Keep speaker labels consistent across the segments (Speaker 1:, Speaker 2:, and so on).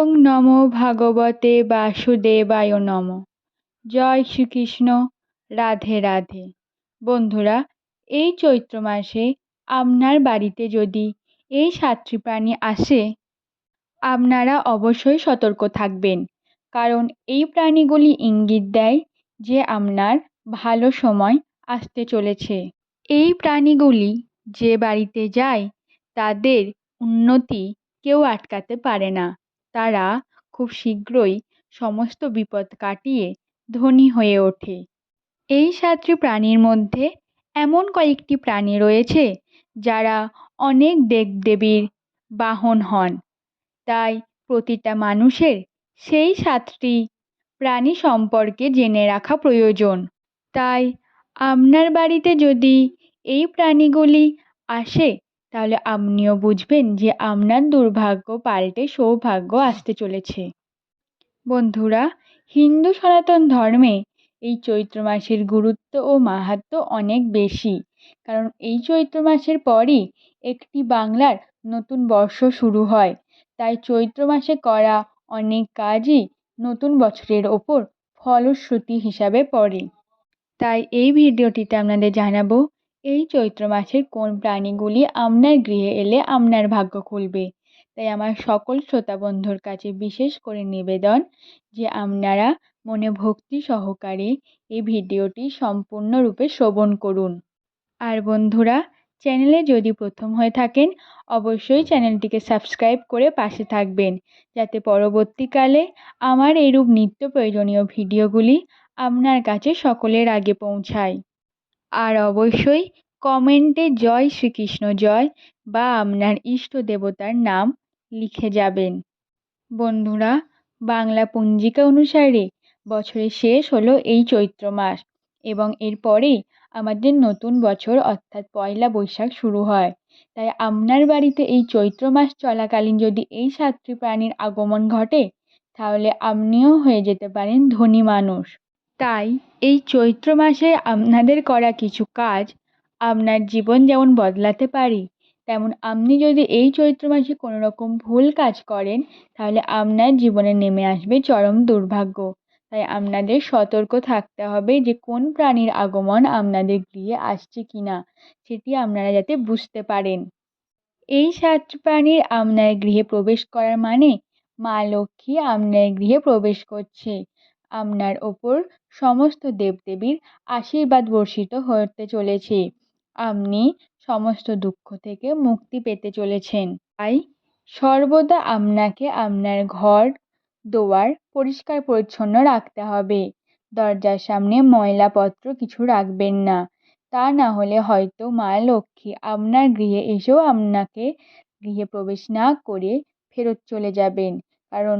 Speaker 1: ওং নমো ভাগবতে বাসুদেবায় নম। জয় শ্রীকৃষ্ণ। রাধে রাধে। বন্ধুরা, এই চৈত্র মাসে আপনার বাড়িতে যদি এই সাতটি প্রাণী আসে, আপনারা অবশ্যই সতর্ক থাকবেন। কারণ এই প্রাণীগুলি ইঙ্গিত দেয় যে আপনার ভালো সময় আসতে চলেছে। এই প্রাণীগুলি যে বাড়িতে যায়, তাদের উন্নতি কেউ আটকাতে পারে না। তারা খুব শীঘ্রই সমস্ত বিপদ কাটিয়ে ধনী হয়ে ওঠে। এই সাতটি প্রাণীর মধ্যে এমন কয়েকটি প্রাণী রয়েছে যারা অনেক দেবদেবীর বাহন হন। তাই প্রতিটা মানুষের সেই সাতটি প্রাণী সম্পর্কে জেনে রাখা প্রয়োজন। তাই আপনার বাড়িতে যদি এই প্রাণীগুলি আসে তাহলে আপনিও বুঝবেন যে আপনার দুর্ভাগ্য পাল্টে সৌভাগ্য আসতে চলেছে। বন্ধুরা, হিন্দু সনাতন ধর্মে এই চৈত্র মাসের গুরুত্ব ও মাহাত্ম্য অনেক বেশি। কারণ এই চৈত্র মাসের পরই একটি বাংলার নতুন বর্ষ শুরু হয়। তাই চৈত্র মাসে করা অনেক কাজই নতুন বছরের ওপর ফলশ্রুতি হিসাবে পড়ে। তাই এই ভিডিওটিতে আপনাদের জানাব এই চৈত্র মাসের কোন প্রাণীগুলি আপনার গৃহে এলে আপনার ভাগ্য খুলবে? তাই আমার সকল শ্রোতা বন্ধুর কাছে বিশেষ করে নিবেদন যে আপনারা মনে ভক্তি সহকারে এই ভিডিওটি সম্পূর্ণরূপে শ্রবণ করুন। আর বন্ধুরা, চ্যানেলে যদি প্রথম হয়ে থাকেন, অবশ্যই চ্যানেলটিকে সাবস্ক্রাইব করে পাশে থাকবেন, যাতে পরবর্তীকালে আমার এরূপ নিত্য প্রয়োজনীয় ভিডিওগুলি আপনার কাছে সকলের আগে পৌঁছায়। আর অবশ্যই কমেন্টে জয় শ্রীকৃষ্ণ জয় বা আপনার ইষ্ট দেবতার নাম লিখে যাবেন। বন্ধুরা, বাংলা পঞ্জিকা অনুসারে বছরের শেষ হলো এই চৈত্র মাস এবং এরপরেই আমাদের নতুন বছর অর্থাৎ পয়লা বৈশাখ শুরু হয়। তাই আপনার বাড়িতে এই চৈত্র মাস চলাকালীন যদি এই সাতটি প্রাণীর আগমন ঘটে, তাহলে আপনিও হয়ে যেতে পারেন ধনী মানুষ। তাই এই চৈত্র মাসে আপনাদের করা কিছু কাজ আপনার জীবন যেমন বদলাতে পারি, তেমন আপনি যদি এই চৈত্র মাসে কোনো রকম ভুল কাজ করেন, তাহলে আপনার জীবনে নেমে আসবে চরম দুর্ভাগ্য। তাই আপনাদের সতর্ক থাকতে হবে যে কোন প্রাণীর আগমন আপনাদের গৃহে আসছে কি না সেটি আপনারা যাতে বুঝতে পারেন। এই সাত প্রাণীর আপনার গৃহে প্রবেশ করার মানে মা লক্ষ্মী আপনার গৃহে প্রবেশ করছে। আপনার ওপর সমস্ত দেবদেবীর আশীর্বাদ বর্ষিত হতে চলেছে। আপনি সমস্ত দুঃখ থেকে মুক্তি পেতে চলেছেন। তাই সর্বদা আপনাকে আপনার ঘর দোয়ার পরিষ্কার পরিচ্ছন্ন রাখতে হবে। দরজার সামনে ময়লাপত্র কিছু রাখবেন না। তা না হলে হয়তো মা লক্ষ্মী আপনার গৃহে এসেও আপনাকে গৃহে প্রবেশ না করে ফেরত চলে যাবেন। কারণ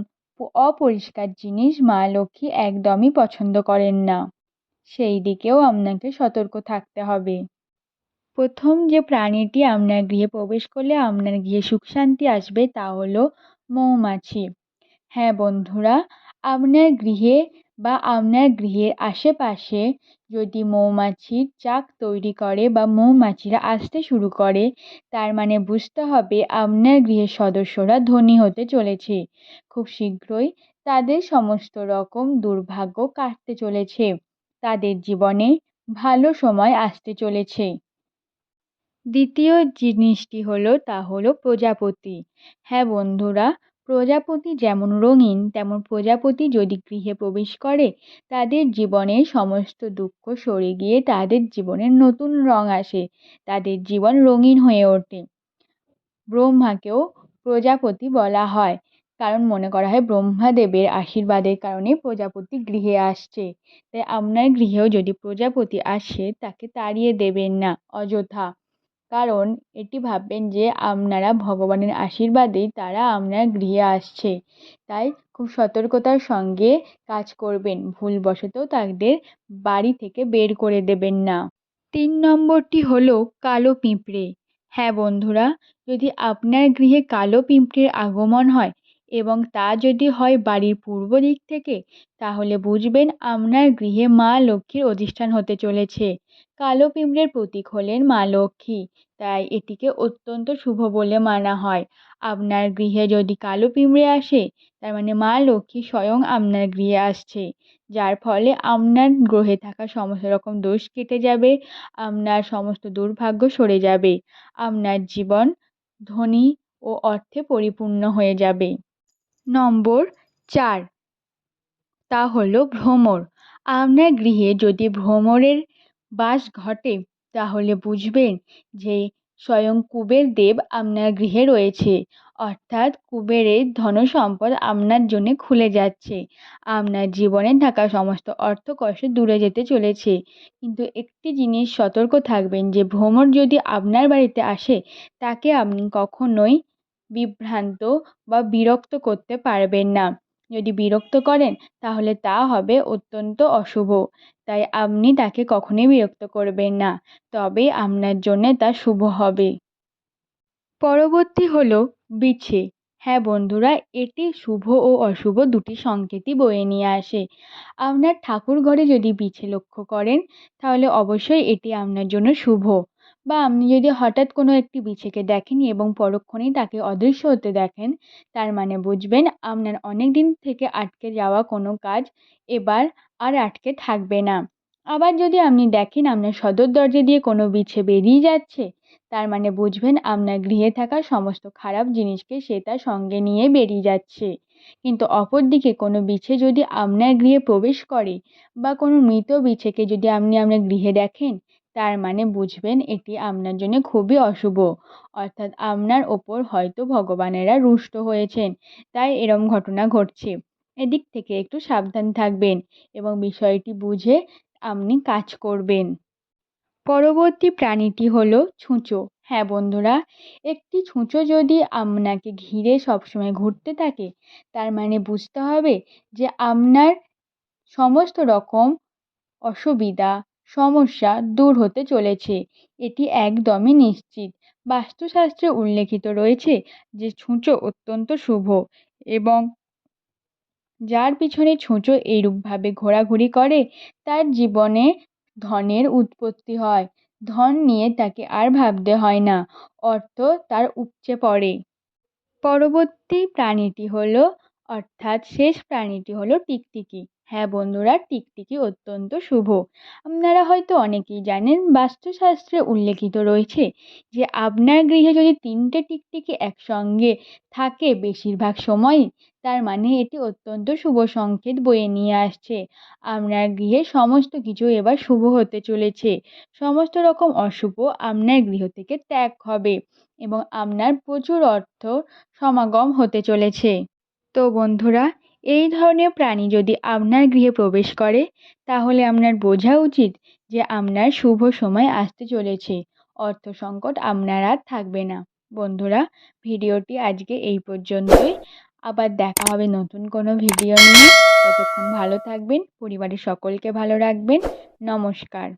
Speaker 1: অপরিষ্কার জিনিস মা লক্ষ্মী একদমই পছন্দ করেন না। সেই দিকেও আপনাকে সতর্ক থাকতে হবে। প্রথম যে প্রাণীটি আপনার গৃহে প্রবেশ করলে আপনার গৃহে সুখ শান্তি আসবে তা হলো মৌমাছি। হ্যাঁ বন্ধুরা, আপনার গৃহে বা আপনার গৃহের আশেপাশে যদি মৌমাছির চাক তৈরি করে বা মৌমাছিরা আসতে শুরু করে, তার মানে বুঝতে হবে আপনার গৃহের সদস্যরা ধনী হতে চলেছে। খুব শীঘ্রই তাদের সমস্ত রকম দুর্ভাগ্য কাটতে চলেছে। তাদের জীবনে ভালো সময় আসতে চলেছে। দ্বিতীয় জিনিসটি হলো, তা হলো প্রজাপতি। হ্যাঁ বন্ধুরা প্রজাপতি যেমন রঙিন, তেমন প্রজাপতি যদি গৃহে প্রবেশ করে, তাদের জীবনের সমস্ত দুঃখ সরে গিয়ে তাদের জীবনে নতুন রং আসে, তাদের জীবন রঙিন হয়ে ওঠে। ব্রহ্মাকেও প্রজাপতি বলা হয়, কারণ মনে করা হয় ব্রহ্মাদেবের আশীর্বাদের কারণে প্রজাপতি গৃহে আসছে। তাই আপনার গৃহেও যদি প্রজাপতি আসে, তাকে তাড়িয়ে দেবেন না, অযথা। কারণ এটি ভাববেন যে আপনারা ভগবানের আশীর্বাদেই তারা আপনার গৃহে আসছে। তাই খুব সতর্কতার সঙ্গে কাজ করবেন, ভুলবশত তাদের বাড়ি থেকে বের করে দেবেন না। তিন নম্বরটি হলো কালো পিঁপড়ে। হ্যাঁ বন্ধুরা, যদি আপনার গৃহে কালো পিঁপড়ের আগমন হয় এবং তা যদি হয় বাড়ির পূর্ব দিক থেকে, তাহলে বুঝবেন আপনার গৃহে মা লক্ষ্মীর অধিষ্ঠান হতে চলেছে। কালো পিঁপড়ের প্রতীক হলেন মা লক্ষ্মী। তাই এটিকে অত্যন্ত শুভ বলে মানা হয়। আপনার গৃহে যদি কালো পিঁপড়ে আসে, তার মানে মা লক্ষ্মী স্বয়ং আপনার গৃহে আসছে। যার ফলে আপনার গ্রহে থাকা সমস্ত রকম দোষ কেটে যাবে, আপনার সমস্ত দুর্ভাগ্য সরে যাবে, আপনার জীবন ধনী ও অর্থে পরিপূর্ণ হয়ে যাবে। নম্বর চার, তা হলো ভ্রমর। আপনার গৃহে যদি ভ্রমরের বাস ঘটে, তাহলে বুঝবেন যে স্বয়ং কুবের দেব আপনার গৃহে রয়েছে। অর্থাৎ কুবেরের ধনসম্পদ আপনার জন্যে খুলে যাচ্ছে। আপনার জীবনে থাকা সমস্ত অর্থ অর্থকষ্ট দূরে যেতে চলেছে। কিন্তু একটি জিনিস সতর্ক থাকবেন যে ভ্রমর যদি আপনার বাড়িতে আসে, তাকে আপনি কখনোই বিভ্রান্ত বা বিরক্ত করতে পারবেন না। যদি বিরক্ত করেন, তাহলে তা হবে অত্যন্ত অশুভ। তাই আপনি তাকে কখনোই বিরক্ত করবেন না, তবে আপনার জন্য তা শুভ হবে। পরবর্তী হলো বিছে হ্যাঁ বন্ধুরা, এটি শুভ ও অশুভ দুটি সংকেতই বয়ে নিয়ে আসে। আপনার ঠাকুর ঘরে যদি বিছে লক্ষ্য করেন, তাহলে অবশ্যই এটি আপনার জন্য শুভ। বা আপনি যদি হঠাৎ কোনো একটি বিছেকে দেখেন এবং পরক্ষণেই তাকে অদৃশ্য হতে দেখেন, তার মানে বুঝবেন আপনার অনেক দিন থেকে আটকে যাওয়া কোনো কাজ এবার আর আটকে থাকবে না। আবার যদি আপনি দেখেন আপনার সদর দরজা দিয়ে কোনো বিছে বেরিয়ে যাচ্ছে, তার মানে বুঝবেন আপনার গৃহে থাকা সমস্ত খারাপ জিনিসকে সে তার সঙ্গে নিয়ে বেরিয়ে যাচ্ছে। কিন্তু অপরদিকে কোনো বিছে যদি আপনার গৃহে প্রবেশ করে বা কোনো মৃত বিছেকে যদি আপনি আপনার গৃহে দেখেন তার মানে বুঝবেন এটি আপনার জন্য খুবই অশুভ। অর্থাৎ আপনার ওপর হয়তো ভগবানেরা রুষ্ট হয়েছেন, তাই এরম ঘটনা ঘটছে। এদিক থেকে একটু সাবধান থাকবেন এবং বিষয়টি বুঝে আপনি কাজ করবেন। পরবর্তী প্রাণীটি হলো ছুঁচো। হ্যাঁ বন্ধুরা, একটি ছুঁচো যদি আপনাকে ঘিরে সবসময় ঘুরতে থাকে, তার মানে বুঝতে হবে যে আপনার সমস্ত রকম অসুবিধা সমস্যা দূর হতে চলেছে। এটি একদমই নিশ্চিত। বাস্তুশাস্ত্রে উল্লেখিত রয়েছে যে ছুঁচো অত্যন্ত শুভ এবং যার পিছনে ছুঁচো এইরূপভাবে ঘোরাঘুরি করে, তার জীবনে ধনের উৎপত্তি হয়। ধন নিয়ে তাকে আর ভাবতে হয় না। অর্থ তার উপচে পড়ে। পরবর্তী প্রাণীটি হলো, অর্থাৎ শেষ প্রাণীটি হলো টিকটিকি। হ্যাঁ বন্ধুরা, টিকটিকি অত্যন্ত শুভ। আপনারা হয়তো অনেকেই জানেন বাস্তুশাস্ত্রে উল্লেখিত রয়েছে যে, আপনার গৃহে যদি তিনটে টিকটিকি একসঙ্গে থাকে বেশিরভাগ সময়ই তার মানে এটি অত্যন্ত শুভ সংকেত বয়ে নিয়ে আসছে। আপনার গৃহে সমস্ত কিছু এবার শুভ হতে চলেছে। সমস্ত রকম অশুভ আপনার গৃহ থেকে ত্যাগ হবে এবং আপনার প্রচুর অর্থ সমাগম হতে চলেছে। তো বন্ধুরা এই ধরনের প্রাণী যদি আপনার গৃহে প্রবেশ করে, তাহলে আপনার বোঝা উচিত যে আপনার শুভ সময় আসতে চলেছে। অর্থ সংকট আপনার আর থাকবে না। বন্ধুরা, ভিডিওটি আজকে এই পর্যন্তই। আবার দেখা হবে নতুন কোনো ভিডিও নিয়ে। ততক্ষণ ভালো থাকবেন, পরিবারের সকলকে ভালো রাখবেন। নমস্কার।